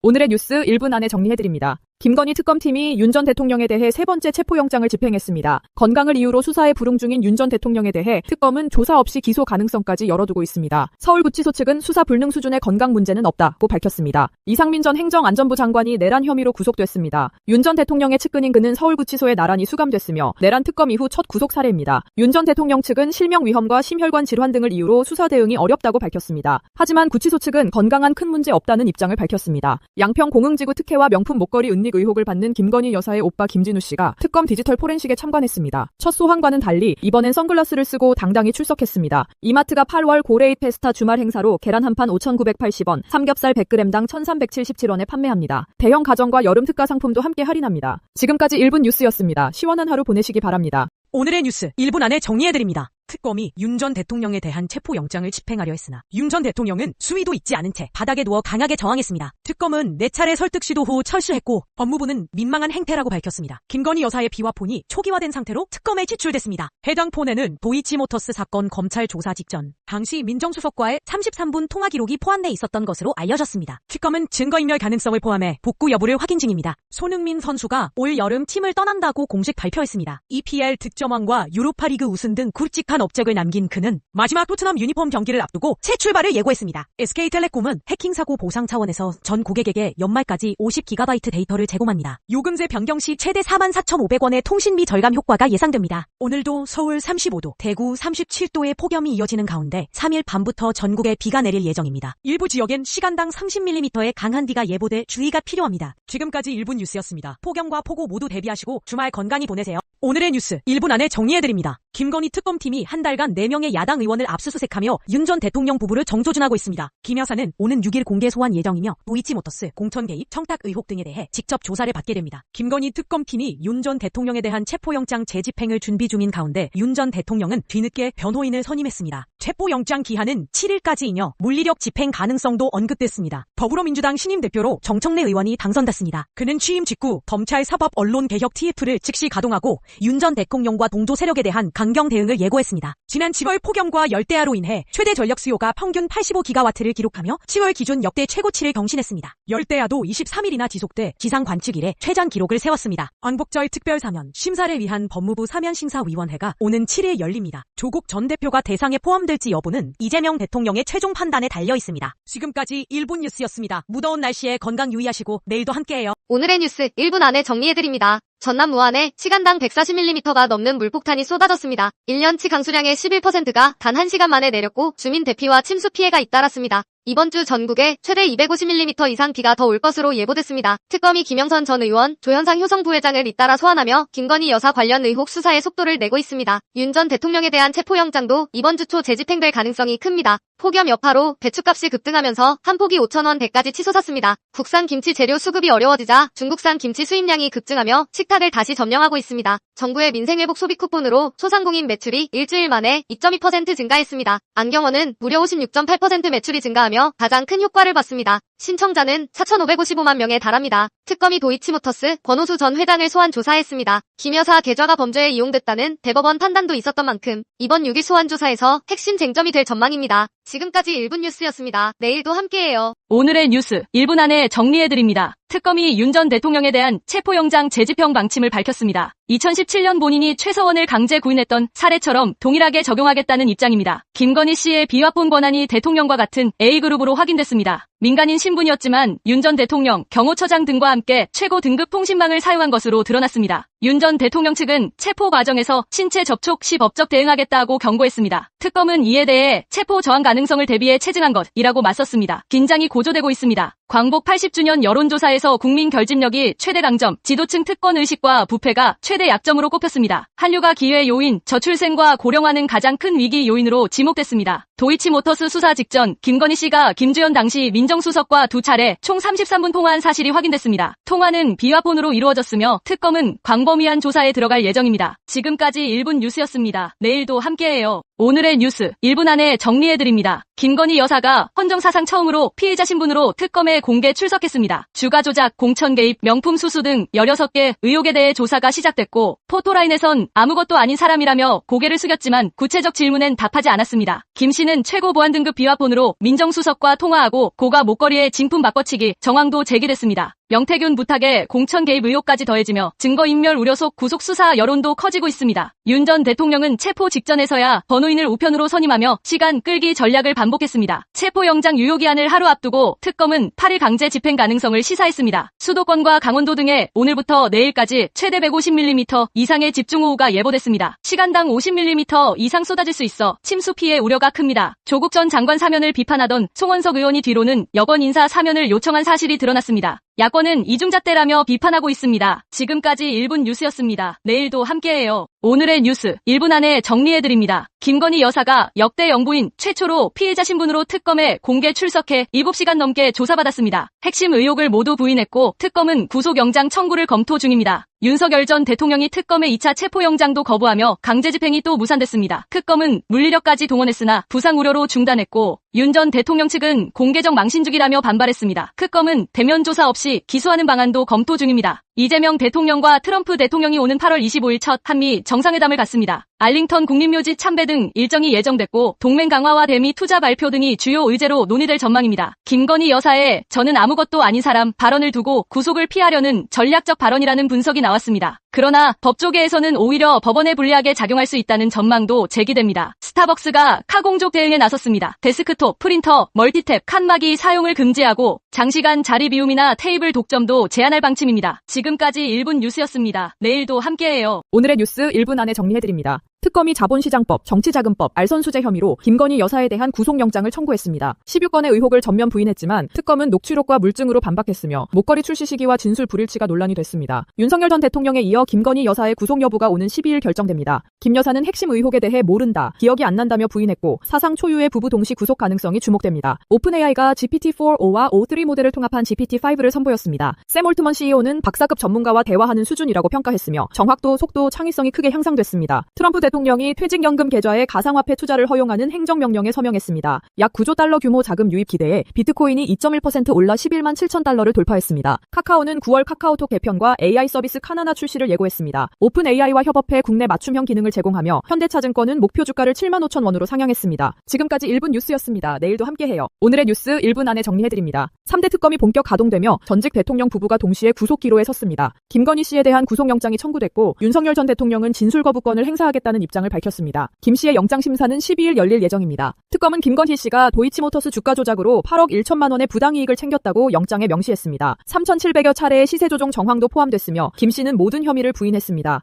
오늘의 뉴스 1분 안에 정리해드립니다. 김건희 특검팀이 윤 전 대통령에 대해 세 번째 체포영장을 집행했습니다. 건강을 이유로 수사에 불응 중인 윤 전 대통령에 대해 특검은 조사 없이 기소 가능성까지 열어두고 있습니다. 서울구치소 측은 수사 불능 수준의 건강 문제는 없다고 밝혔습니다. 이상민 전 행정안전부 장관이 내란 혐의로 구속됐습니다. 윤 전 대통령의 측근인 그는 서울구치소에 나란히 수감됐으며 내란 특검 이후 첫 구속 사례입니다. 윤 전 대통령 측은 실명 위험과 심혈관 질환 등을 이유로 수사 대응이 어렵다고 밝혔습니다. 하지만 구치소 측은 건강한 큰 문제 없다는 입장을 밝혔습니다. 양평 공흥지구 특혜와 명품 목걸이 은닉 의혹을 받는 김건희 여사의 오빠 김진우 씨가 특검 디지털 포렌식에 참관했습니다. 첫 소환과는 달리 이번엔 선글라스를 쓰고 당당히 출석했습니다. 이마트가 8월 고레이 페스타 주말 행사로 계란 한 판 5,980원, 삼겹살 100g당 1,377원에 판매합니다. 대형 가전과 여름 특가 상품도 함께 할인합니다. 지금까지 1분 뉴스였습니다. 시원한 하루 보내시기 바랍니다. 오늘의 뉴스 1분 안에 정리해드립니다. 특검이 윤 전 대통령에 대한 체포영장을 집행하려 했으나 윤 전 대통령은 수위도 있지 않은 채 바닥에 누워 강하게 저항했습니다. 특검은 네 차례 설득 시도 후 철수했고 법무부는 민망한 행태라고 밝혔습니다. 김건희 여사의 비화폰이 초기화된 상태로 특검에 제출됐습니다. 해당 폰에는 도이치모터스 사건 검찰 조사 직전 당시 민정수석과의 33분 통화 기록이 포함돼 있었던 것으로 알려졌습니다. 특검은 증거인멸 가능성을 포함해 복구 여부를 확인 중입니다. 손흥민 선수가 올 여름 팀을 떠난다고 공식 발표했습니다. EPL 득점왕과 유로파리그 우승 등 굵직한 업적을 남긴 그는 마지막 토트넘 유니폼 경기를 앞두고 새 출발을 예고했습니다. SK텔레콤은 해킹 사고 보상 차원에서 전 고객에게 연말까지 50GB 데이터를 제공합니다. 요금제 변경 시 최대 44,500원의 통신비 절감 효과가 예상됩니다. 오늘도 서울 35도, 대구 37도의 폭염이 이어지는 가운데 3일 밤부터 전국에 비가 내릴 예정입니다. 일부 지역엔 시간당 30mm의 강한 비가 예보돼 주의가 필요합니다. 지금까지 1분 뉴스였습니다. 폭염과 폭우 모두 대비하시고 주말 건강히 보내세요. 오늘의 뉴스 1분 안에 정리해드립니다. 김건희 특검팀이 한 달간 4명의 야당 의원을 압수수색하며 윤 전 대통령 부부를 정조준하고 있습니다. 김 여사는 오는 6일 공개 소환 예정이며 도이치모터스 공천 개입 청탁 의혹 등에 대해 직접 조사를 받게 됩니다. 김건희 특검팀이 윤 전 대통령에 대한 체포영장 재집행을 준비 중인 가운데 윤 전 대통령은 뒤늦게 변호인을 선임했습니다. 체포영장 기한은 7일까지이며 물리력 집행 가능성도 언급됐습니다. 더불어민주당 신임 대표로 정청래 의원이 당선됐습니다. 그는 취임 직후 검찰 사법 언론 개혁 TF를 즉시 가동하고 윤 전 대통령과 동조 세력에 대한 강경 대응을 예고했습니다. 지난 10월 폭염과 열대야로 인해 최대 전력 수요가 평균 85기가와트를 기록하며 10월 기준 역대 최고치를 경신했습니다. 열대야도 23일이나 지속돼 기상 관측 이래 최전 기록을 세웠습니다. 왕복절 특별 사면 심사를 위한 법무부 사면 심사 위원회가 오는 7일 열립니다. 조국 전 대표가 대상에 포함될지 여부는 이재명 대통령의 최종 판단에 달려 있습니다. 지금까지 1분 뉴스였습니다. 무더운 날씨에 건강 유의하시고 내일도 함께해요. 오늘의 뉴스 1분 안에 정리해드립니다. 전남 무안에 시간당 140mm가 넘는 물폭탄이 쏟아졌습니다. 1년치 강수량의 11%가 단 1시간 만에 내렸고 주민 대피와 침수 피해가 잇따랐습니다. 이번 주 전국에 최대 250mm 이상 비가 더 올 것으로 예보됐습니다. 특검이 김영선 전 의원, 조현상 효성 부회장을 잇따라 소환하며 김건희 여사 관련 의혹 수사에 속도를 내고 있습니다. 윤 전 대통령에 대한 체포영장도 이번 주 초 재집행될 가능성이 큽니다. 폭염 여파로 배추값이 급등하면서 한 포기 5천원 대까지 치솟았습니다. 국산 김치 재료 수급이 어려워지자 중국산 김치 수입량이 급증하며 식 탁을 다시 점령하고 있습니다. 정부의 민생회복 소비 쿠폰으로 소상공인 매출이 일주일 만에 2.2% 증가했습니다. 안경원은 무려 56.8% 매출이 증가하며 가장 큰 효과를 봤습니다. 신청자는 4,555만 명에 달합니다. 특검이 도이치모터스 권오수 전 회장을 소환 조사했습니다. 김 여사 계좌가 범죄에 이용됐다는 대법원 판단도 있었던 만큼 이번 6일 소환 조사에서 핵심 쟁점이 될 전망입니다. 지금까지 1분 뉴스였습니다. 내일도 함께해요. 오늘의 뉴스 1분 안에 정리해드립니다. 특검이 윤 전 대통령에 대한 체포영장 재집행 방침을 밝혔습니다. 2017년 본인이 최서원을 강제 구인했던 사례처럼 동일하게 적용하겠다는 입장입니다. 김건희 씨의 비화폰 권한이 대통령과 같은 A그룹으로 확인됐습니다. 민간인 신분이었지만 윤 전 대통령, 경호처장 등과 함께 최고 등급 통신망을 사용한 것으로 드러났습니다. 윤 전 대통령 측은 체포 과정에서 신체 접촉 시 법적 대응하겠다고 경고했습니다. 특검은 이에 대해 체포 저항 가능성을 대비해 체증한 것이라고 맞섰습니다. 긴장이 고조되고 있습니다. 광복 80주년 여론조사에서 국민 결집력이 최대 강점, 지도층 특권 의식과 부패가 최대 약점으로 꼽혔습니다. 한류가 기회 요인, 저출생과 고령화는 가장 큰 위기 요인으로 지목됐습니다. 도이치모터스 수사 직전 김건희 씨가 김주현 당시 민정수석과 두 차례 총 33분 통화한 사실이 확인됐습니다. 통화는 비화폰으로 이루어졌으며 특검은 광범위한 조사에 들어갈 예정입니다. 지금까지 1분 뉴스였습니다. 내일도 함께해요. 오늘의 뉴스 1분 안에 정리해드립니다. 김건희 여사가 헌정 사상 처음으로 피해자 신분으로 특검에 공개 출석했습니다. 주가 조작, 공천 개입, 명품 수수 등 16개 의혹에 대해 조사가 시작됐고 포토라인에선 아무것도 아닌 사람이라며 고개를 숙였지만 구체적 질문엔 답하지 않았습니다. 김 씨는 최고 보안 등급 비화폰으로 민정수석과 통화하고 고가 목걸이에 진품 바꿔치기 정황도 제기됐습니다. 명태균 부탁에 공천 개입 의혹까지 더해지며 증거인멸 우려 속 구속 수사 여론도 커지고 있습니다. 윤 전 대통령은 체포 직전에서야 변호인을 우편으로 선임하며 시간 끌기 전략을 반복했습니다. 체포영장 유효기한을 하루 앞두고 특검은 8일 강제 집행 가능성을 시사했습니다. 수도권과 강원도 등에 오늘부터 내일까지 최대 150mm 이상의 집중호우가 예보됐습니다. 시간당 50mm 이상 쏟아질 수 있어 침수 피해 우려가 큽니다. 조국 전 장관 사면을 비판하던 송원석 의원이 뒤로는 여권 인사 사면을 요청한 사실이 드러났습니다. 야권은 이중잣대라며 비판하고 있습니다. 지금까지 1분 뉴스였습니다. 내일도 함께해요. 오늘의 뉴스 1분 안에 정리해드립니다. 김건희 여사가 역대 영부인 최초로 피해자 신분으로 특검에 공개 출석해 7시간 넘게 조사받았습니다. 핵심 의혹을 모두 부인했고 특검은 구속영장 청구를 검토 중입니다. 윤석열 전 대통령이 특검의 2차 체포영장도 거부하며 강제집행이 또 무산됐습니다. 특검은 물리력까지 동원했으나 부상 우려로 중단했고 윤 전 대통령 측은 공개적 망신주기라며 반발했습니다. 특검은 대면 조사 없이 기소하는 방안도 검토 중입니다. 이재명 대통령과 트럼프 대통령이 오는 8월 25일 첫 한미 정상회담을 갖습니다. 알링턴 국립묘지 참배 등 일정이 예정됐고 동맹 강화와 대미 투자 발표 등이 주요 의제로 논의될 전망입니다. 김건희 여사의 저는 아무것도 아닌 사람 발언을 두고 구속을 피하려는 전략적 발언이라는 분석이 나왔습니다. 그러나 법조계에서는 오히려 법원에 불리하게 작용할 수 있다는 전망도 제기됩니다. 스타벅스가 카공족 대응에 나섰습니다. 데스크톱, 프린터, 멀티탭, 칸막이 사용을 금지하고 장시간 자리 비움이나 테이블 독점도 제한할 방침입니다. 지금까지 1분 뉴스였습니다. 내일도 함께해요. 오늘의 뉴스 1분 안에 정리해드립니다. 특검이 자본시장법, 정치자금법, 알선수재 혐의로 김건희 여사에 대한 구속영장을 청구했습니다. 16건의 의혹을 전면 부인했지만 특검은 녹취록과 물증으로 반박했으며 목걸이 출시 시기와 진술 불일치가 논란이 됐습니다. 윤석열 전 대통령에 이어 김건희 여사의 구속 여부가 오는 12일 결정됩니다. 김 여사는 핵심 의혹에 대해 모른다, 기억이 안 난다며 부인했고 사상 초유의 부부 동시 구속 가능성이 주목됩니다. 오픈AI가 GPT-4o와 O3 모델을 통합한 GPT-5를 선보였습니다. 샘 올트먼 CEO는 박사급 전문가와 대화하는 수준이라고 평가했으며 정확도, 속도, 창의성이 크게 향상됐습니다. 트럼프 대통령이 퇴직연금 계좌에 가상화폐 투자를 허용하는 행정명령에 서명했습니다. 약 9조 달러 규모 자금 유입 기대에 비트코인이 2.1% 올라 11만 7천 달러를 돌파했습니다. 카카오는 9월 카카오톡 개편과 AI 서비스 카나나 출시를 예고했습니다. 오픈 AI와 협업해 국내 맞춤형 기능을 제공하며 현대차증권은 목표 주가를 7만 5천 원으로 상향했습니다. 지금까지 1분 뉴스였습니다. 내일도 함께해요. 오늘의 뉴스 1분 안에 정리해드립니다. 3대 특검이 본격 가동되며 전직 대통령 부부가 동시에 구속 기로에 섰습니다. 김건희 씨에 대한 구속영장이 청구됐고 윤석열 전 대통령은 진술 거부권을 행사하겠다는 입장을 밝혔습니다. 김 씨의 영장 심사는 12일 열릴 예정입니다. 특검은 김건희 씨가 도이치모터스 주가 조작으로 8억 1천만 원의 부당 이익을 챙겼다고 영장에 명시했습니다. 3,700여 차례의 시세 조정 정황도 포함됐으며 김 씨는 모든 혐의를 부인했습니다.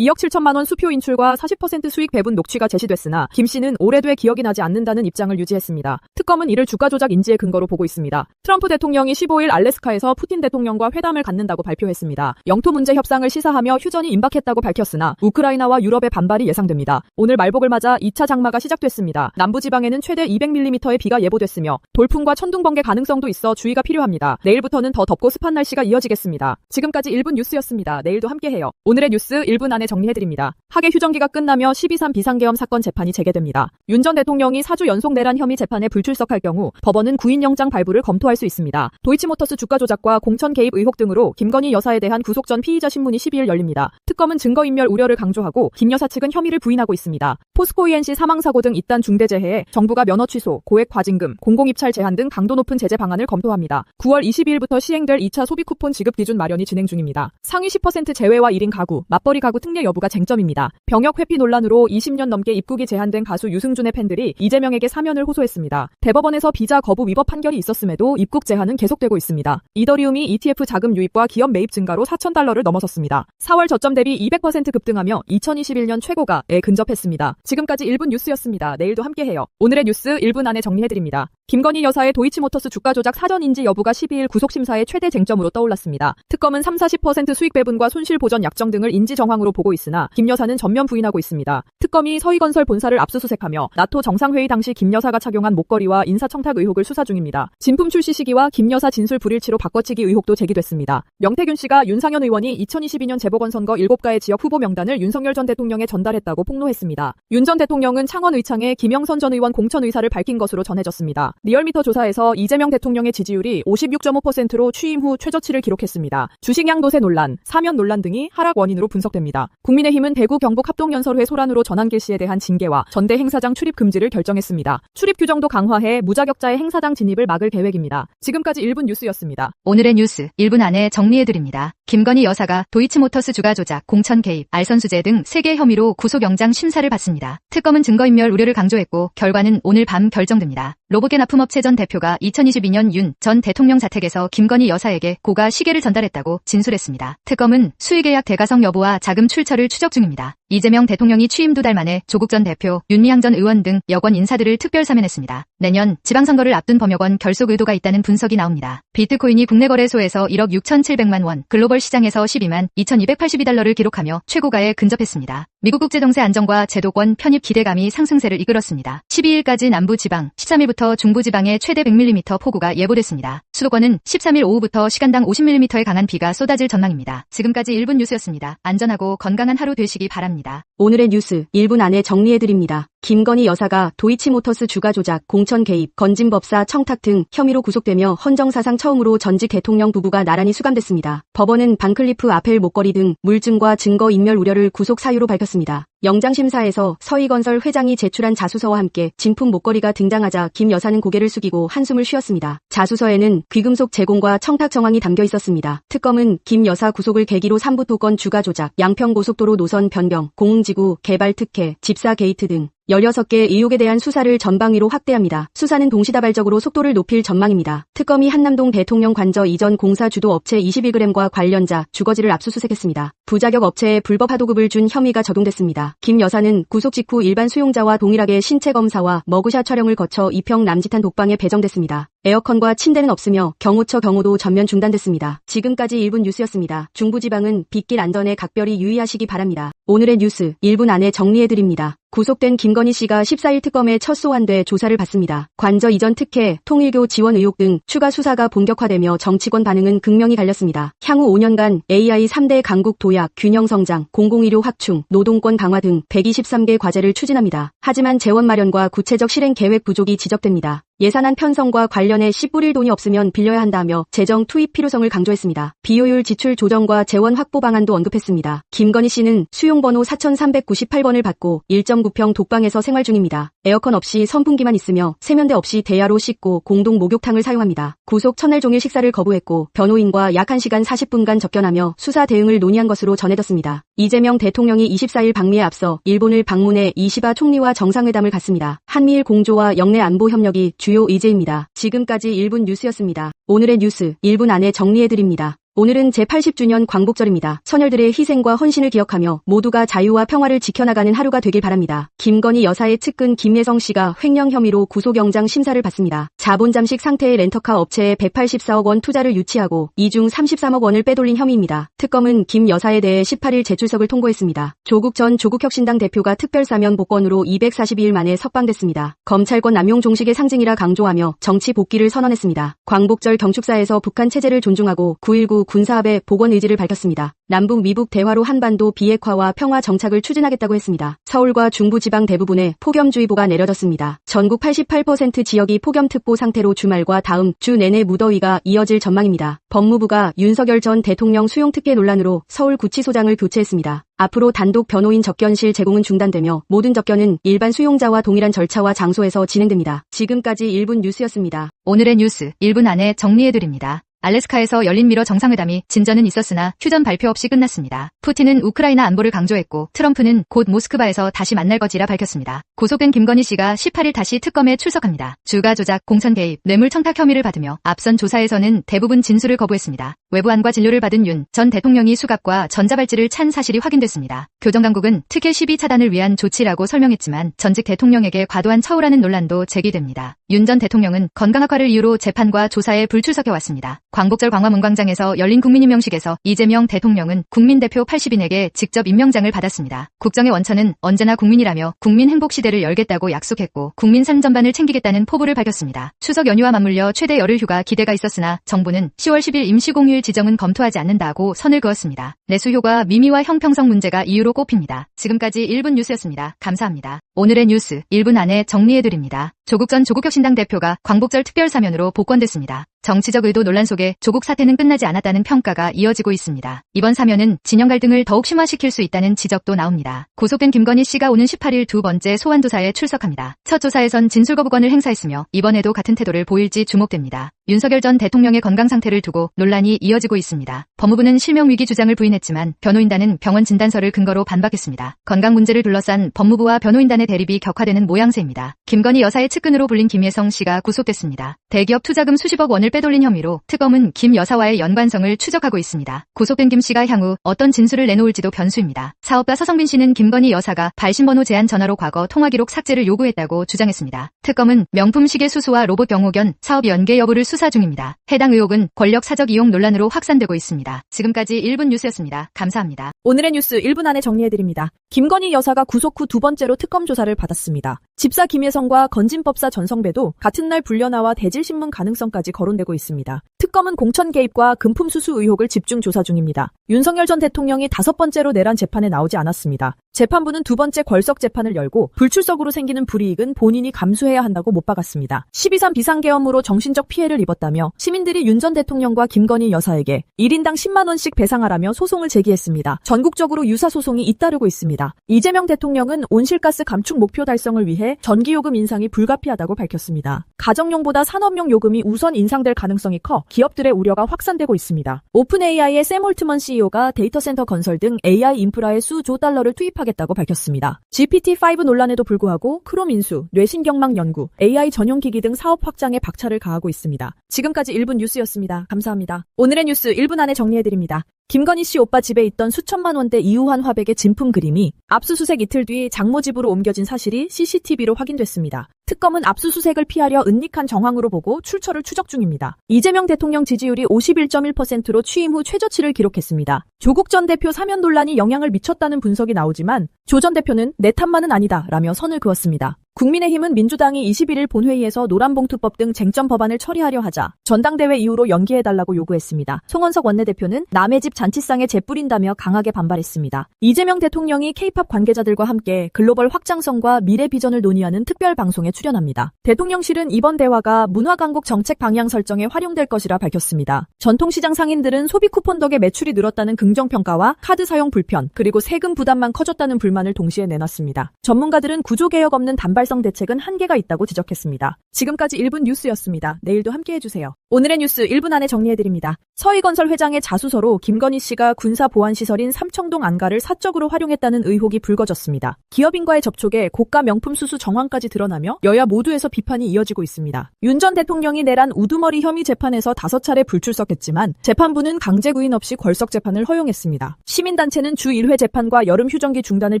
2억 7천만 원 수표 인출과 40% 수익 배분 녹취가 제시됐으나 김 씨는 오래돼 기억이 나지 않는다는 입장을 유지했습니다. 특검은 이를 주가 조작 인지의 근거로 보고 있습니다. 트럼프 대통령이 15일 알래스카에서 푸틴 대통령과 회담을 갖는다고 발표했습니다. 영토 문제 협상을 시사하며 휴전이 임박했다고 밝혔으나 우크라이나와 유럽의 반발이 예상됩니다. 오늘 말복을 맞아 2차 장마가 시작됐습니다. 남부 지방에는 최대 200mm의 비가 예보됐으며 돌풍과 천둥 번개 가능성도 있어 주의가 필요합니다. 내일부터는 더 덥고 습한 날씨가 이어지겠습니다. 지금까지 1분 뉴스였습니다. 내일도 함께해요. 오늘의 뉴스 1분 안에 정리해드립니다. 하계 휴전기가 끝나며 12.3 비상계엄 사건 재판이 재개됩니다. 윤 전 대통령이 4주 연속 내란 혐의 재판에 불출석할 경우 법원은 구인영장 발부를 검토할 수 있습니다. 도이치모터스 주가 조작과 공천 개입 의혹 등으로 김건희 여사에 대한 구속 전 피의자 신문이 12일 열립니다. 특검은 증거인멸 우려를 강조하고 김 여사 측은 혐의를 부인하고 있습니다. 포스코 ENC 사망사고 등 잇단 중대재해에 정부가 면허 취소, 고액 과징금, 공공입찰 제한 등 강도 높은 제재 방안을 검토합니다. 9월 22일부터 시행될 2차 소비 쿠폰 지급 기준 마련이 진행 중입니다. 상위 10% 제외와 1인 가구, 맞벌이 가구 특례 여부가 쟁점입니다. 병역 회피 논란으로 20년 넘게 입국이 제한된 가수 유승준의 팬들이 이재명에게 사면을 호소했습니다. 대법원에서 비자 거부 위법 판결이 있었음에도 입국 제한은 계속되고 있습니다. 이더리움이 ETF 자금 유입과 기업 매입 증가로 4,000달러를 넘어섰습니다. 4월 저점 대비 200% 급등하며 2021년 최고가에 근접했습니다. 지금까지 1분 뉴스였습니다. 내일도 함께해요. 오늘의 뉴스 1분 안에 정리해드립니다. 김건희 여사의 도이치모터스 주가 조작 사전 인지 여부가 12일 구속심사의 최대 쟁점으로 떠올랐습니다. 특검은 3, 40% 수익 배분과 손실 보전 약정 등을 인지 정황으로 보고 있으나 김 여사는 전면 부인하고 있습니다. 특검이 서희건설 본사를 압수수색하며 나토 정상회의 당시 김 여사가 착용한 목걸이와 인사청탁 의혹을 수사 중입니다. 진품 출시 시기와 김 여사 진술 불일치로 바꿔치기 의혹도 제기됐습니다. 명태균 씨가 윤상현 의원이 2022년 재보궐선거 7가의 지역 후보 명단을 윤석열 전 대통령에 전달했다고 폭로했습니다. 윤 전 대통령은 창원 의창에 김영선 전 의원 공천 의사를 밝힌 것으로 전해졌습니다. 리얼미터 조사에서 이재명 대통령의 지지율이 56.5%로 취임 후 최저치를 기록했습니다. 주식 양도세 논란, 사면 논란 등이 하락 원인으로 분석됩니다. 국민의힘은 대구 경북 합동연설회 소란으로 전한길 씨에 대한 징계와 전대 행사장 출입 금지를 결정했습니다. 출입 규정도 강화해 무자격자의 행사장 진입을 막을 계획입니다. 지금까지 1분 뉴스였습니다. 오늘의 뉴스 1분 안에 정리해드립니다. 김건희 여사가 도이치모터스 주가 조작, 공천 개입, 알선수재 등 3개 혐의로 구속영장 심사를 받습니다. 특검은 증거인멸 우려를 강조했고 결과는 오늘 밤 결정됩니다. 로봇계 납품업체 전 대표가 2022년 윤 전 대통령 자택에서 김건희 여사에게 고가 시계를 전달했다고 진술했습니다. 특검은 수의계약 대가성 여부와 자금 출처를 추적 중입니다. 이재명 대통령이 취임 두 달 만에 조국 전 대표, 윤미향 전 의원 등 여권 인사들을 특별 사면했습니다. 내년 지방선거를 앞둔 범여권 결속 의도가 있다는 분석이 나옵니다. 비트코인이 국내 거래소에서 1억 6,700만 원, 글로벌 시장에서 12만 2,282달러를 기록하며 최고가에 근접했습니다. 미국 국제정세 안정과 제도권 편입 기대감이 상승세를 이끌었습니다. 12일까지 남부지방, 13일부터 중부지방에 최대 100mm 폭우가 예보됐습니다. 수도권은 13일 오후부터 시간당 50mm의 강한 비가 쏟아질 전망입니다. 지금까지 1분 뉴스였습니다. 안전하고 건강한 하루 되시기 바랍니다. 오늘의 뉴스 1분 안에 정리해드립니다. 김건희 여사가 도이치모터스 주가 조작, 공천 개입, 건진법사 청탁 등 혐의로 구속되며 헌정사상 처음으로 전직 대통령 부부가 나란히 수감됐습니다. 법원은 반클리프 아펠 목걸이 등 물증과 증거 인멸 우려를 구속 사유로 밝혔습니다. 영장심사에서 서희건설 회장이 제출한 자수서와 함께 진품 목걸이가 등장하자 김 여사는 고개를 숙이고 한숨을 쉬었습니다. 자수서에는 귀금속 제공과 청탁 정황이 담겨 있었습니다. 특검은 김 여사 구속을 계기로 삼부 토건 주가 조작, 양평고속도로 노선 변경, 공흥지구 개발 특혜, 집사 게이트 등 16개 의혹에 대한 수사를 전방위로 확대합니다. 수사는 동시다발적으로 속도를 높일 전망입니다. 특검이 한남동 대통령 관저 이전 공사 주도 업체 21g과 관련자, 주거지를 압수수색했습니다. 부자격 업체에 불법 하도급을 준 혐의가 적용됐습니다. 김 여사는 구속 직후 일반 수용자와 동일하게 신체 검사와 머그샷 촬영을 거쳐 이평 남짓한 독방에 배정됐습니다. 에어컨과 침대는 없으며 경호처 경호도 전면 중단됐습니다. 지금까지 1분 뉴스였습니다. 중부지방은 빗길 안전에 각별히 유의하시기 바랍니다. 오늘의 뉴스 1분 안에 정리해드립니다. 구속된 김건희 씨가 14일 특검에 첫 소환돼 조사를 받습니다. 관저 이전 특혜, 통일교 지원 의혹 등 추가 수사가 본격화되며 정치권 반응은 극명히 갈렸습니다. 향후 5년간 AI 3대 강국 도약, 균형 성장, 공공의료 확충, 노동권 강화 등 123개 과제를 추진합니다. 하지만 재원 마련과 구체적 실행 계획 부족이 지적됩니다. 예산안 편성과 관련해 씨 뿌릴 돈이 없으면 빌려야 한다며 재정 투입 필요성을 강조했습니다. 비효율 지출 조정과 재원 확보 방안도 언급했습니다. 김건희 씨는 수용번호 4398번을 받고 1.9평 독방에서 생활 중입니다. 에어컨 없이 선풍기만 있으며 세면대 없이 대야로 씻고 공동 목욕탕을 사용합니다. 구속 첫날 종일 식사를 거부했고 변호인과 약 1시간 40분간 접견하며 수사 대응을 논의한 것으로 전해졌습니다. 이재명 대통령이 24일 방미에 앞서 일본을 방문해 이시바 총리와 정상회담을 갖습니다. 한미일 공조와 영내 안보 협력이 주요 의제입니다. 지금까지 1분 뉴스였습니다. 오늘의 뉴스 1분 안에 정리해드립니다. 오늘은 제80주년 광복절입니다. 선열들의 희생과 헌신을 기억하며 모두가 자유와 평화를 지켜나가는 하루가 되길 바랍니다. 김건희 여사의 측근 김예성 씨가 횡령 혐의로 구속영장 심사를 받습니다. 자본 잠식 상태의 렌터카 업체에 184억 원 투자를 유치하고 이중 33억 원을 빼돌린 혐의입니다. 특검은 김 여사에 대해 18일 제출석을 통보했습니다. 조국 전 조국혁신당 대표가 특별사면 복권으로 242일 만에 석방됐습니다. 검찰권 남용 종식의 상징이라 강조하며 정치 복귀를 선언했습니다. 광복절 경축사에서 북한 체제를 존중하고 9.19 군사합의 복원 의지를 밝혔습니다. 남북 미북 대화로 한반도 비핵화와 평화 정착을 추진하겠다고 했습니다. 서울과 중부 지방 대부분에 폭염주의보가 내려졌습니다. 전국 88% 지역이 폭염특보 상태로 주말과 다음 주 내내 무더위가 이어질 전망입니다. 법무부가 윤석열 전 대통령 수용특혜 논란으로 서울구치소장을 교체했습니다. 앞으로 단독 변호인 접견실 제공은 중단되며 모든 접견은 일반 수용자와 동일한 절차와 장소에서 진행됩니다. 지금까지 1분 뉴스였습니다. 오늘의 뉴스 1분 안에 정리해드립니다. 알래스카에서 열린 미러 정상회담이 진전은 있었으나 휴전 발표 없이 끝났습니다. 푸틴은 우크라이나 안보를 강조했고 트럼프는 곧 모스크바에서 다시 만날 것이라 밝혔습니다. 구속된 김건희 씨가 18일 다시 특검에 출석합니다. 주가 조작, 공천 개입, 뇌물 청탁 혐의를 받으며 앞선 조사에서는 대부분 진술을 거부했습니다. 외부안과 진료를 받은 윤 전 대통령이 수갑과 전자발찌를 찬 사실이 확인됐습니다. 교정당국은 특혜 시비 차단을 위한 조치라고 설명했지만 전직 대통령에게 과도한 처우라는 논란도 제기됩니다. 윤 전 대통령은 건강 악화를 이유로 재판과 조사에 불출석해 왔습니다. 광복절 광화문광장에서 열린 국민임명식에서 이재명 대통령은 국민대표 80인에게 직접 임명장을 받았습니다. 국정의 원천은 언제나 국민이라며 국민 행복 시대를 열겠다고 약속했고 국민 삶 전반을 챙기겠다는 포부를 밝혔습니다. 추석 연휴와 맞물려 최대 열흘 휴가 기대가 있었으나 정부는 10월 10일 임시공휴일 지정은 검토하지 않는다고 선을 그었습니다. 내수효과 미미와 형평성 문제가 이유로 꼽힙니다. 지금까지 1분 뉴스였습니다. 감사합니다. 오늘의 뉴스 1분 안에 정리해드립니다. 조국 전 조국혁신당 대표가 광복절 특별사면으로 복권됐습니다. 정치적 의도 논란 속에 조국 사태는 끝나지 않았다는 평가가 이어지고 있습니다. 이번 사면은 진영 갈등을 더욱 심화시킬 수 있다는 지적도 나옵니다. 구속된 김건희 씨가 오는 18일 두 번째 소환조사에 출석합니다. 첫 조사에선 진술 거부권을 행사했으며 이번에도 같은 태도를 보일지 주목됩니다. 윤석열 전 대통령의 건강 상태를 두고 논란이 이어지고 있습니다. 법무부는 실명위기 주장을 부인했지만 변호인단은 병원 진단서를 근거로 반박했습니다. 건강 문제를 둘러싼 법무부와 변호인단의 대립이 격화되는 모양새입니다. 김건희 여사의 측근으로 불린 김예성 씨가 구속됐습니다. 대기업 투자금 수십억 원을 빼돌린 혐의로 특검은 김 여사와의 연관성을 추적하고 있습니다. 구속된 김 씨가 향후 어떤 진술을 내놓을지도 변수입니다. 사업가 서성빈 씨는 김건희 여사가 발신번호 제한 전화로 과거 통화 기록 삭제를 요구했다고 주장했습니다. 특검은 명품 시계 수수와 로봇 경호견 사업 연계 여부를 수사 중입니다. 해당 의혹은 권력 사적 이용 논란으로 확산되고 있습니다. 지금까지 1분 뉴스였습니다. 감사합니다. 오늘의 뉴스 1분 안에 정리해드립니다. 김건희 여사가 구속 후 두 번째로 특검 조사를 받았습니다. 집사 김혜성과 건진법사 전성배도 같은 날 불려나와 대질신문 가능성까지 거론되고 있습니다. 특검은 공천 개입과 금품 수수 의혹을 집중 조사 중입니다. 윤석열 전 대통령이 다섯 번째로 내란 재판에 나오지 않았습니다. 재판부는 두 번째 걸석 재판을 열고 불출석으로 생기는 불이익은 본인이 감수해야 한다고 못 박았습니다. 12.3 비상계엄으로 정신적 피해를 입었다며 시민들이 윤 전 대통령과 김건희 여사에게 1인당 10만원씩 배상하라며 소송을 제기했습니다. 전국적으로 유사 소송이 잇따르고 있습니다. 이재명 대통령은 온실가스 감축 목표 달성을 위해 전기요금 인상이 불가피하다고 밝혔습니다. 가정용보다 산업용 요금이 우선 인상될 가능성이 커 기업들의 우려가 확산되고 있습니다. 오픈 AI의 샘 홀트먼 CEO 가 데이터 센터 건설 등 AI 인프라에 수조 달러를 투입하겠다고 밝혔습니다. GPT-5 논란에도 불구하고 크롬 인수, 뇌신경막 연구, AI 전용 기기 등 사업 확장에 박차를 가하고 있습니다. 지금까지 1분 뉴스였습니다. 감사합니다. 오늘의 뉴스 1분 안에 정리해드립니다. 김건희 씨 오빠 집에 있던 수천만 원대 이우환 화백의 진품 그림이 압수수색 이틀 뒤 장모 집으로 옮겨진 사실이 CCTV로 확인됐습니다. 특검은 압수수색을 피하려 은닉한 정황으로 보고 출처를 추적 중입니다. 이재명 대통령 지지율이 51.1%로 취임 후 최저치를 기록했습니다. 조국 전 대표 사면 논란이 영향을 미쳤다는 분석이 나오지만 조 전 대표는 내 탓만은 아니다 라며 선을 그었습니다. 국민의힘은 민주당이 21일 본회의에서 노란봉투법 등 쟁점 법안을 처리하려 하자 전당대회 이후로 연기해달라고 요구했습니다. 송원석 원내대표는 남의 집 잔치상에 재 뿌린다며 강하게 반발했습니다. 이재명 대통령이 케이팝 관계자들과 함께 글로벌 확장성과 미래 비전을 논의하는 특별 방송에 출연합니다. 대통령실은 이번 대화가 문화강국 정책 방향 설정에 활용될 것이라 밝혔습니다. 전통시장 상인들은 소비 쿠폰 덕에 매출이 늘었다는 긍정평가와 카드 사용 불편, 그리고 세금 부담만 커졌다는 불만을 동시에 내놨습니다. 전문가들은 구조개혁 없는 단발 성 대책은 한계가 있다고 지적했습니다. 지금까지 1분 뉴스였습니다. 내일도 함께 해주세요. 오늘의 뉴스 1분 안에 정리해드립니다. 서희건설 회장의 자수서로 김건희 씨가 군사보안시설인 삼청동 안가를 사적으로 활용했다는 의혹이 불거졌습니다. 기업인과의 접촉에 고가 명품 수수 정황까지 드러나며 여야 모두에서 비판이 이어지고 있습니다. 윤 전 대통령이 내란 우두머리 혐의 재판에서 다섯 차례 불출석했지만 재판부는 강제 구인 없이 걸석 재판을 허용했습니다. 시민단체는 주 1회 재판과 여름 휴정기 중단을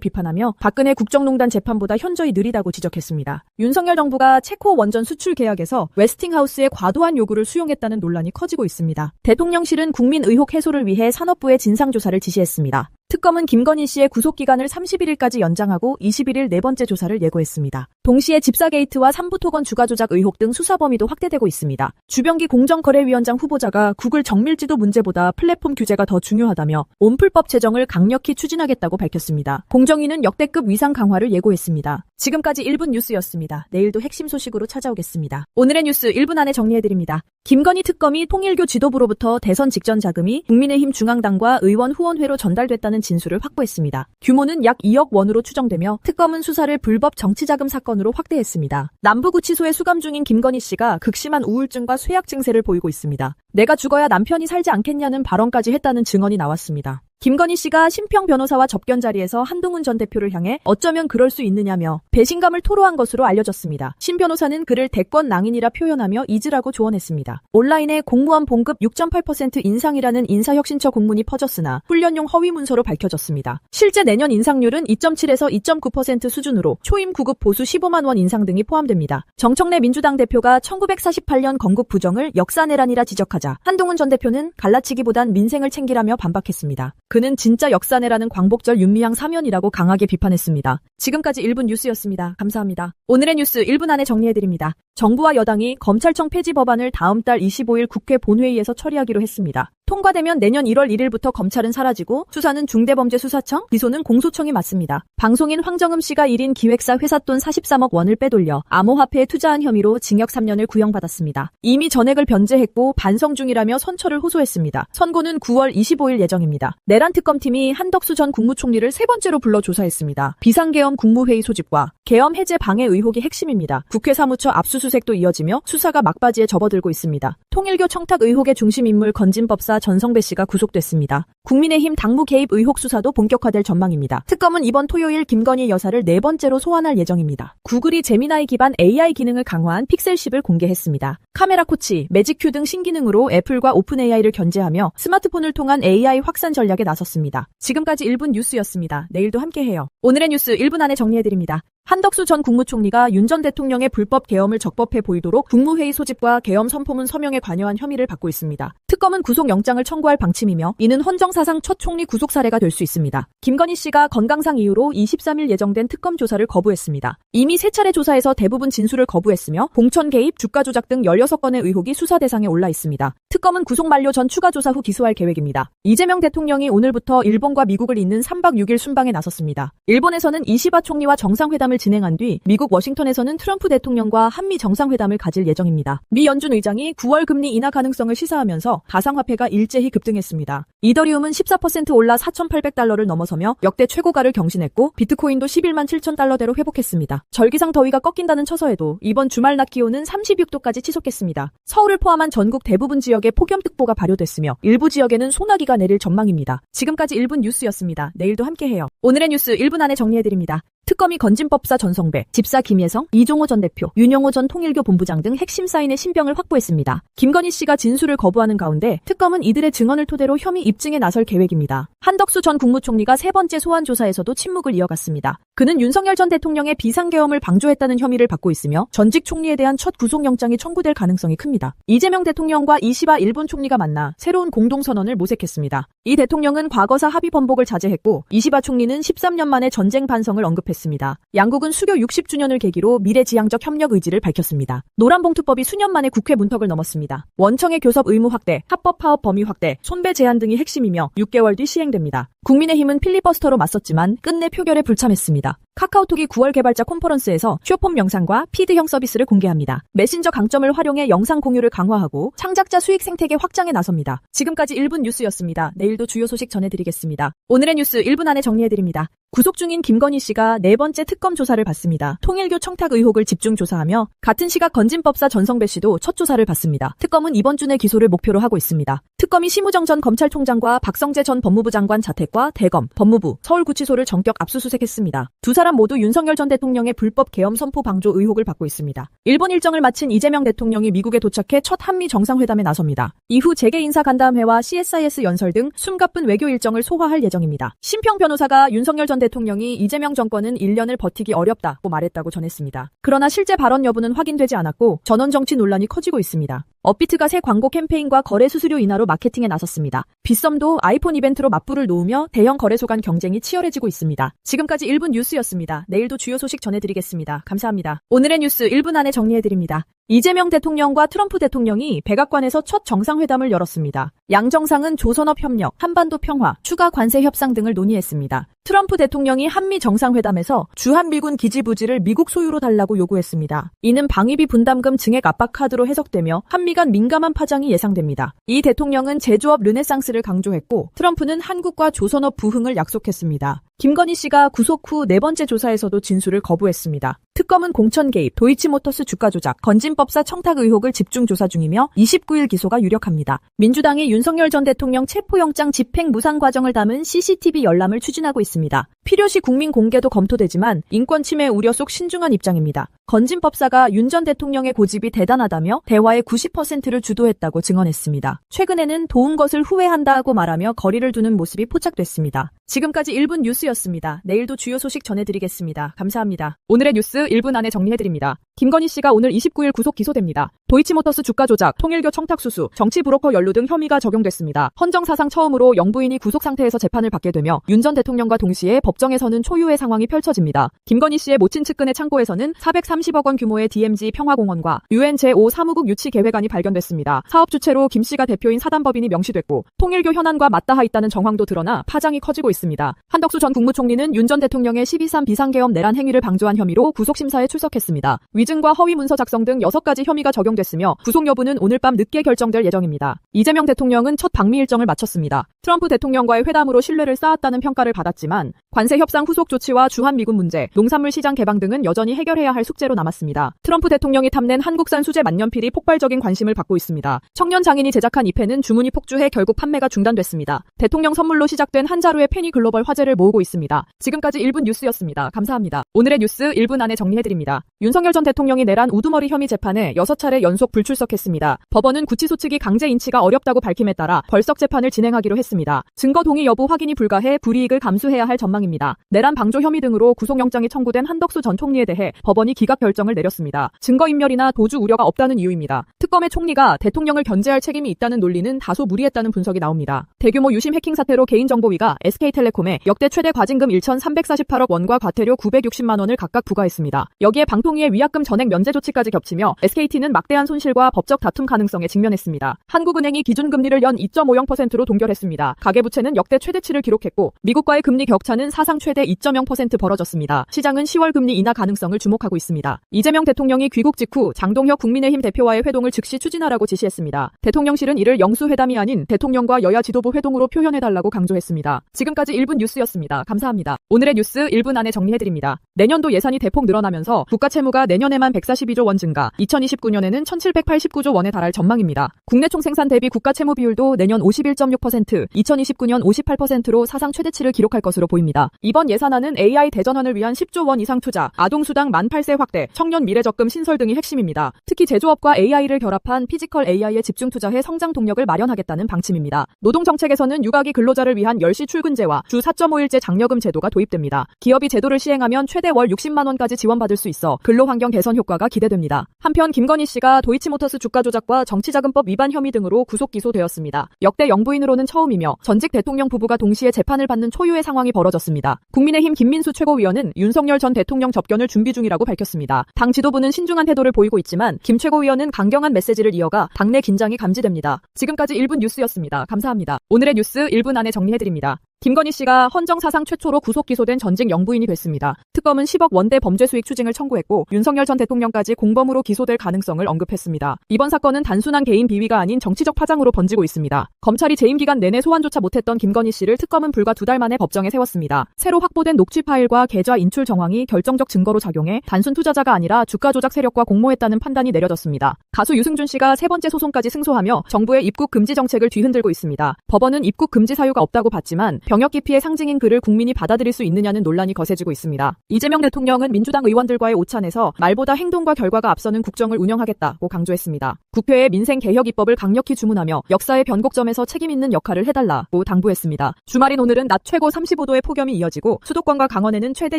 비판하며 박근혜 국정농단 재판보다 현저히 느리다고 지적했습니다. 윤석열 정부가 체코 원전 수출 계약에서 웨스팅하우스의 과도한 요구를 수용 했다는 논란이 커지고 있습니다. 대통령실은 국민 의혹 해소를 위해 산업부에 진상조사를 지시했습니다. 특검은 김건희 씨의 구속기간을 31일까지 연장하고 21일 네 번째 조사를 예고했습니다. 동시에 집사 게이트와 삼부토건 주가 조작 의혹 등 수사 범위도 확대되고 있습니다. 주병기 공정거래위원장 후보자가 구글 정밀지도 문제보다 플랫폼 규제가 더 중요하다며 온풀법 제정을 강력히 추진하겠다고 밝혔습니다. 공정위는 역대급 위상 강화를 예고했습니다. 지금까지 1분 뉴스였습니다. 내일도 핵심 소식으로 찾아오겠습니다. 오늘의 뉴스 1분 안에 정리해드립니다. 김건희 특검이 통일교 지도부로부터 대선 직전 자금이 국민의힘 중앙당과 의원 후원회로 전달됐다는 진술을 확보했습니다. 규모는 약 2억 원으로 추정되며 특검은 수사를 불법 정치자금 사건으로 확대했습니다. 남부구치소에 수감 중인 김건희 씨가 극심한 우울증과 쇠약 증세를 보이고 있습니다. 내가 죽어야 남편이 살지 않겠냐는 발언까지 했다는 증언이 나왔습니다. 김건희 씨가 심평 변호사와 접견 자리에서 한동훈 전 대표를 향해 어쩌면 그럴 수 있느냐며 배신감을 토로한 것으로 알려졌습니다. 신 변호사는 그를 대권 낭인이라 표현하며 잊으라고 조언했습니다. 온라인에 공무원 봉급 6.8% 인상이라는 인사혁신처 공문이 퍼졌으나 훈련용 허위 문서로 밝혀졌습니다. 실제 내년 인상률은 2.7에서 2.9% 수준으로 초임 구급 보수 15만 원 인상 등이 포함됩니다. 정청래 민주당 대표가 1948년 건국 부정을 역사내란이라 지적하자 한동훈 전 대표는 갈라치기보단 민생을 챙기라며 반박했습니다. 그는 진짜 역사내라는 광복절 윤미향 사면이라고 강하게 비판했습니다. 지금까지 1분 뉴스였습니다. 감사합니다. 오늘의 뉴스 1분 안에 정리해드립니다. 정부와 여당이 검찰청 폐지 법안을 다음 달 25일 국회 본회의에서 처리하기로 했습니다. 통과되면 내년 1월 1일부터 검찰은 사라지고 수사는 중대범죄수사청, 기소는 공소청이 맡습니다. 방송인 황정음 씨가 1인 기획사 회사 돈 43억 원을 빼돌려 암호화폐에 투자한 혐의로 징역 3년을 구형받았습니다. 이미 전액을 변제했고 반성 중이라며 선처를 호소했습니다. 선고는 9월 25일 예정입니다. 내란 특검팀이 한덕수 전 국무총리를 세 번째로 불러 조사했습니다. 비상계엄 국무회의 소집과 계엄 해제 방해 의혹이 핵심입니다. 국회 사무처 압수수색 도 이어지며 수사가 막바지에 접어들고 있습니다. 통일교 청탁 의혹의 중심 인물 건진법사 전성배 씨가 구속됐습니다. 국민의힘 당무 개입 의혹 수사도 본격화될 전망입니다. 특검은 이번 토요일 김건희 여사를 네 번째로 소환할 예정입니다. 구글이 제미나이 기반 AI 기능을 강화한 픽셀 10을 공개했습니다. 카메라 코치, 매직큐 등 신기능으로 애플과 오픈 AI를 견제하며 스마트폰을 통한 AI 확산 전략에 나섰습니다. 지금까지 1분 뉴스였습니다. 내일도 함께해요. 오늘의 뉴스 1분 안에 정리해드립니다. 한덕수 전 국무총리가 윤 전 대통령의 불법 계엄을 적법해 보이도록 국무회의 소집과 계엄 선포문 서명에 관여한 혐의를 받고 있습니다. 특검은 구속영장을 청구할 방침이며 이는 헌정사상 첫 총리 구속 사례가 될 수 있습니다. 김건희 씨가 건강상 이유로 23일 예정된 특검 조사를 거부했습니다. 이미 세 차례 조사에서 대부분 진술을 거부했으며 공천 개입, 주가 조작 등 16건의 의혹이 수사 대상에 올라 있습니다. 특검은 구속 만료 전 추가 조사 후 기소할 계획입니다. 이재명 대통령이 오늘부터 일본과 미국을 잇는 3박 6일 순방에 나섰습니다. 일본에서는 이시바 총리와 정상회담을 진행한 뒤 미국 워싱턴에서는 트럼프 대통령과 한미 정상회담을 가질 예정입니다. 미 연준 의장이 9월 금리 인하 가능성을 시사하면서 가상화폐가 일제히 급등했습니다. 이더리움은 14% 올라 4,800달러를 넘어서며 역대 최고가를 경신했고 비트코인도 11만 7천 달러대로 회복했습니다. 절기상 더위가 꺾인다는 처서에도 이번 주말 낮 기온은 36도까지 치솟겠습니다. 서울을 포함한 전국 대부분 지역에 폭염특보가 발효됐으며 일부 지역에는 소나기가 내릴 전망입니다. 지금까지 1분 뉴스였습니다. 내일도 함께해요. 오늘의 뉴스 1분 안에 정리해드립니다. 특검이 건진법사 전성배, 집사 김혜성, 이종호 전 대표, 윤영호 전 통일교 본부장 등 핵심 사인의 신병을 확보했습니다. 김건희 씨가 진술을 거부하는 가운데 특검은 이들의 증언을 토대로 혐의 입증에 나설 계획입니다. 한덕수 전 국무총리가 세 번째 소환 조사에서도 침묵을 이어갔습니다. 그는 윤석열 전 대통령의 비상계엄을 방조했다는 혐의를 받고 있으며 전직 총리에 대한 첫 구속영장이 청구될 가능성이 큽니다. 이재명 대통령과 이시바 일본 총리가 만나 새로운 공동선언을 모색했습니다. 이 대통령은 과거사 합의 번복을 자제했고 이시바 총리는 13년 만에 전쟁 반성을 언급했습니다. 양국은 수교 60주년을 계기로 미래지향적 협력 의지를 밝혔습니다. 노란봉투법이 수년 만에 국회 문턱을 넘었습니다. 원청의 교섭 의무 확대, 합법 파업 범위 확대, 손배 제한 등이 핵심이며 6개월 뒤 시행 됩니다. 국민의힘은 필리버스터로 맞섰지만 끝내 표결에 불참했습니다. 카카오톡이 9월 개발자 컨퍼런스에서 쇼폼 영상과 피드형 서비스를 공개합니다. 메신저 강점을 활용해 영상 공유를 강화하고 창작자 수익 생태계 확장에 나섭니다. 지금까지 1분 뉴스였습니다. 내일도 주요 소식 전해드리겠습니다. 오늘의 뉴스 1분 안에 정리해드립니다. 구속 중인 김건희 씨가 네 번째 특검 조사를 받습니다. 통일교 청탁 의혹을 집중 조사하며 같은 시각 건진법사 전성배 씨도 첫 조사를 받습니다. 특검은 이번 주 내 기소를 목표로 하고 있습니다. 특검이 심우정 전 검찰총장과 박성재 전 법무부 장관 자택과 대검, 법무부, 서울구치소를 전격 압수수색했습니다. 두 사람 모두 윤석열 전 대통령의 불법 계엄 선포 방조 의혹을 받고 있습니다. 일본 일정을 마친 이재명 대통령이 미국에 도착해 첫 한미 정상회담에 나섭니다. 이후 재계 인사 간담회와 CSIS 연설 등 숨가쁜 외교 일정을 소화할 예정입니다. 심평 변호사가 윤석열 전 대통령이 이재명 정권은 1년을 버티기 어렵다고 말했다고 전했습니다. 그러나 실제 발언 여부는 확인되지 않았고 전원 정치 논란이 커지고 있습니다. 업비트가 새 광고 캠페인과 거래 수수료 인하로 마케팅에 나섰습니다. 빗썸도 아이폰 이벤트로 맞불을 놓으며 대형 거래소 간 경쟁이 치열해지고 있습니다. 지금까지 1분 뉴스였습니다. 내일도 주요 소식 전해드리겠습니다. 감사합니다. 오늘의 뉴스 1분 안에 정리해드립니다. 이재명 대통령과 트럼프 대통령이 백악관에서 첫 정상회담을 열었습니다. 양 정상은 조선업 협력, 한반도 평화, 추가 관세 협상 등을 논의했습니다. 트럼프 대통령이 한미 정상회담에서 주한미군 기지 부지를 미국 소유로 달라고 요구했습니다. 이는 방위비 분담금 증액 압박 카드로 해석되며 한미 간 민감한 파장이 예상됩니다. 이 대통령은 제조업 르네상스를 강조했고 트럼프는 한국과 조선업 부흥을 약속했습니다. 김건희 씨가 구속 후 네 번째 조사에서도 진술을 거부했습니다. 특검 특검은 공천 개입, 도이치모터스 주가 조작, 건진법사 청탁 의혹을 집중 조사 중이며 29일 기소가 유력합니다. 민주당이 윤석열 전 대통령 체포영장 집행 무상 과정을 담은 CCTV 열람을 추진하고 있습니다. 필요시 국민 공개도 검토되지만 인권 침해 우려 속 신중한 입장입니다. 건진법사가 윤 전 대통령의 고집이 대단하다며 대화의 90%를 주도했다고 증언했습니다. 최근에는 도운 것을 후회한다고 말하며 거리를 두는 모습이 포착됐습니다. 지금까지 1분 뉴스였습니다. 내일도 주요 소식 전해드리겠습니다. 감사합니다. 오늘의 뉴스 1분 안에 정리해드립니다. 김건희 씨가 오늘 29일 구속 기소됩니다. 도이치모터스 주가 조작, 통일교 청탁 수수, 정치 브로커 연루 등 혐의가 적용됐습니다. 헌정 사상 처음으로 영부인이 구속 상태에서 재판을 받게 되며 윤 전 대통령과 동시에 법정에서는 초유의 상황이 펼쳐집니다. 김건희 씨의 모친 측근의 창고에서는 430억 원 규모의 DMZ 평화공원과 UN 제5 사무국 유치 계획안이 발견됐습니다. 사업 주체로 김 씨가 대표인 사단법인이 명시됐고 통일교 현안과 맞닿아 있다는 정황도 드러나 파장이 커지고 있습니다. 한덕수 전 국무총리는 윤 전 대통령의 12.3 비상계엄 내란 행위를 방조한 혐의로 구속심사에 출석했습니다. 위증과 허위 문서 작성 등 6가지 혐의가 적용됐으며 구속 여부는 오늘 밤 늦게 결정될 예정입니다. 이재명 대통령은 첫 방미 일정을 마쳤습니다. 트럼프 대통령과의 회담으로 신뢰를 쌓았다는 평가를 받았지만 관세 협상 후속 조치와 주한 미군 문제, 농산물 시장 개방 등은 여전히 해결해야 할 숙제로 남았습니다. 트럼프 대통령이 탐낸 한국산 수제 만년필이 폭발적인 관심을 받고 있습니다. 청년 장인이 제작한 이 펜은 주문이 폭주해 결국 판매가 중단됐습니다. 대통령 선물로 시작된 한 자루의 펜이 글로벌 화제를 모으고 있습니다. 지금까지 1분 뉴스였습니다. 감사합니다. 오늘의 뉴스 1분 안에 정리해드립니다. 윤석열 전 대통령이 내란 우두머리 혐의 재판에 6차례 연속 불출석했습니다. 법원은 구치소 측이 강제 인치가 어렵다고 밝힘에 따라 벌석 재판을 진행하기로 했습니다. 증거 동의 여부 확인이 불가해 불이익을 감수해야 할 전망 입니다. 내란 방조 혐의 등으로 구속영장이 청구된 한덕수 전 총리에 대해 법원이 기각 결정을 내렸습니다. 증거인멸이나 도주 우려가 없다는 이유입니다. 특검의 총리가 대통령을 견제할 책임이 있다는 논리는 다소 무리했다는 분석이 나옵니다. 대규모 유심 해킹 사태로 개인정보위가 SK텔레콤에 역대 최대 과징금 1,348억 원과 과태료 960만 원을 각각 부과했습니다. 여기에 방통위의 위약금 전액 면제 조치까지 겹치며 SKT는 막대한 손실과 법적 다툼 가능성에 직면했습니다. 한국은행이 기준금리를 연 2.50%로 동결했습니다. 가계부채는 역대 최대치를 기록했고 미국과의 금리 격차는 사상 최대 2.0% 벌어졌습니다. 시장은 10월 금리 인하 가능성을 주목하고 있습니다. 이재명 대통령이 귀국 직후 장동혁 국민의힘 대표와의 회동을 즉시 추진하라고 지시했습니다. 대통령실은 이를 영수회담이 아닌 대통령과 여야 지도부 회동으로 표현해달라고 강조했습니다. 지금까지 1분 뉴스였습니다. 감사합니다. 오늘의 뉴스 1분 안에 정리해드립니다. 내년도 예산이 대폭 늘어나면서 국가 채무가 내년에만 142조 원 증가, 2029년에는 1789조 원에 달할 전망입니다. 국내 총생산 대비 국가 채무 비율도 내년 51.6%, 2029년 58%로 사상 최대치를 기록할 것으로 보입니다. 이번 예산안은 AI 대전환을 위한 10조 원 이상 투자, 아동 수당 만 8세 확대, 청년 미래적금 신설 등이 핵심입니다. 특히 제조업과 AI를 결 합한 피지컬 AI에 집중 투자해 성장 동력을 마련하겠다는 방침입니다. 노동 정책에서는 육아기 근로자를 위한 10시 출근제와 주 4.5일제 장려금 제도가 도입됩니다. 기업이 제도를 시행하면 최대 월 60만 원까지 지원받을 수 있어 근로 환경 개선 효과가 기대됩니다. 한편 김건희 씨가 도이치모터스 주가 조작과 정치자금법 위반 혐의 등으로 구속 기소되었습니다. 역대 영부인으로는 처음이며 전직 대통령 부부가 동시에 재판을 받는 초유의 상황이 벌어졌습니다. 국민의힘 김민수 최고위원은 윤석열 전 대통령 접견을 준비 중이라고 밝혔습니다. 당 지도부는 신중한 태도를 보이고 있지만 김 최고위원은 강경한 메시지를 이어가 당내 긴장이 감지됩니다. 지금까지 1분 뉴스였습니다. 감사합니다. 오늘의 뉴스 1분 안에 정리해드립니다. 김건희 씨가 헌정 사상 최초로 구속 기소된 전직 영부인이 됐습니다. 특검은 10억 원대 범죄 수익 추징을 청구했고 윤석열 전 대통령까지 공범으로 기소될 가능성을 언급했습니다. 이번 사건은 단순한 개인 비위가 아닌 정치적 파장으로 번지고 있습니다. 검찰이 재임 기간 내내 소환조차 못했던 김건희 씨를 특검은 불과 두 달 만에 법정에 세웠습니다. 새로 확보된 녹취 파일과 계좌 인출 정황이 결정적 증거로 작용해 단순 투자자가 아니라 주가 조작 세력과 공모했다는 판단이 내려졌습니다. 가수 유승준 씨가 세 번째 소송까지 승소하며 정부의 입국 금지 정책을 뒤흔들고 있습니다. 법원은 입국 금지 사유가 없다고 봤지만 병역 기피의 상징인 그를 국민이 받아들일 수 있느냐는 논란이 거세지고 있습니다. 이재명 대통령은 민주당 의원들과의 오찬에서 말보다 행동과 결과가 앞서는 국정을 운영하겠다고 강조했습니다. 국회에 민생 개혁 입법을 강력히 주문하며 역사의 변곡점에서 책임 있는 역할을 해달라고 당부했습니다. 주말인 오늘은 낮 최고 35도의 폭염이 이어지고 수도권과 강원에는 최대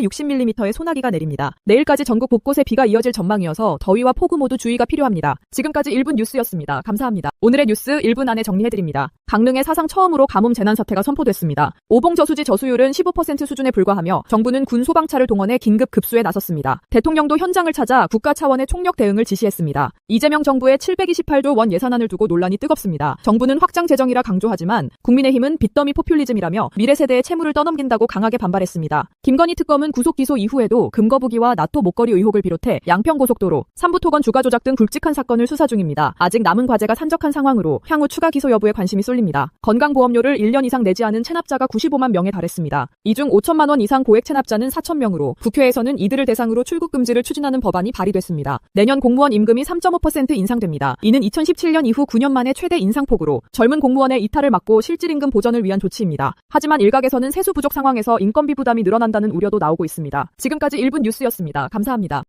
60mm의 소나기가 내립니다. 내일까지 전국 곳곳에 비가 이어질 전망이어서 더위와 폭우 모두 주의가 필요합니다. 지금까지 1분 뉴스였습니다. 감사합니다. 오늘의 뉴스 1분 안에 정리해드립니다. 강릉에 사상 처음으로 가뭄 재난 사태가 선포됐습니다. 오봉 저수지 저수율은 15% 수준에 불과하며 정부는 군 소방차를 동원해 긴급 급수에 나섰습니다. 대통령도 현장을 찾아 국가 차원의 총력 대응을 지시했습니다. 이재명 정부의 728조 원 예산안을 두고 논란이 뜨겁습니다. 정부는 확장 재정이라 강조하지만 국민의힘은 빚더미 포퓰리즘이라며 미래 세대의 채무를 떠넘긴다고 강하게 반발했습니다. 김건희 특검은 구속 기소 이후에도 금거북이와 나토 목걸이 의혹을 비롯해 양평고속도로, 삼부토건 주가 조작 등 굵직한 사건을 수사 중입니다. 아직 남은 과제가 산적한 상황으로 향후 추가 기소 여부에 관심이 쏠립니다. 털립니다. 건강보험료를 1년 이상 내지 않은 체납자가 95만 명에 달했습니다. 이 중 5천만 원 이상 고액 체납자는 4천 명으로 국회에서는 이들을 대상으로 출국 금지를 추진하는 법안이 발의됐습니다. 내년 공무원 임금이 3.5% 인상됩니다. 이는 2017년 이후 9년 만에 최대 인상폭으로 젊은 공무원의 이탈을 막고 실질 임금 보전을 위한 조치입니다. 하지만 일각에서는 세수 부족 상황에서 인건비 부담이 늘어난다는 우려도 나오고 있습니다. 지금까지 1분 뉴스였습니다. 감사합니다.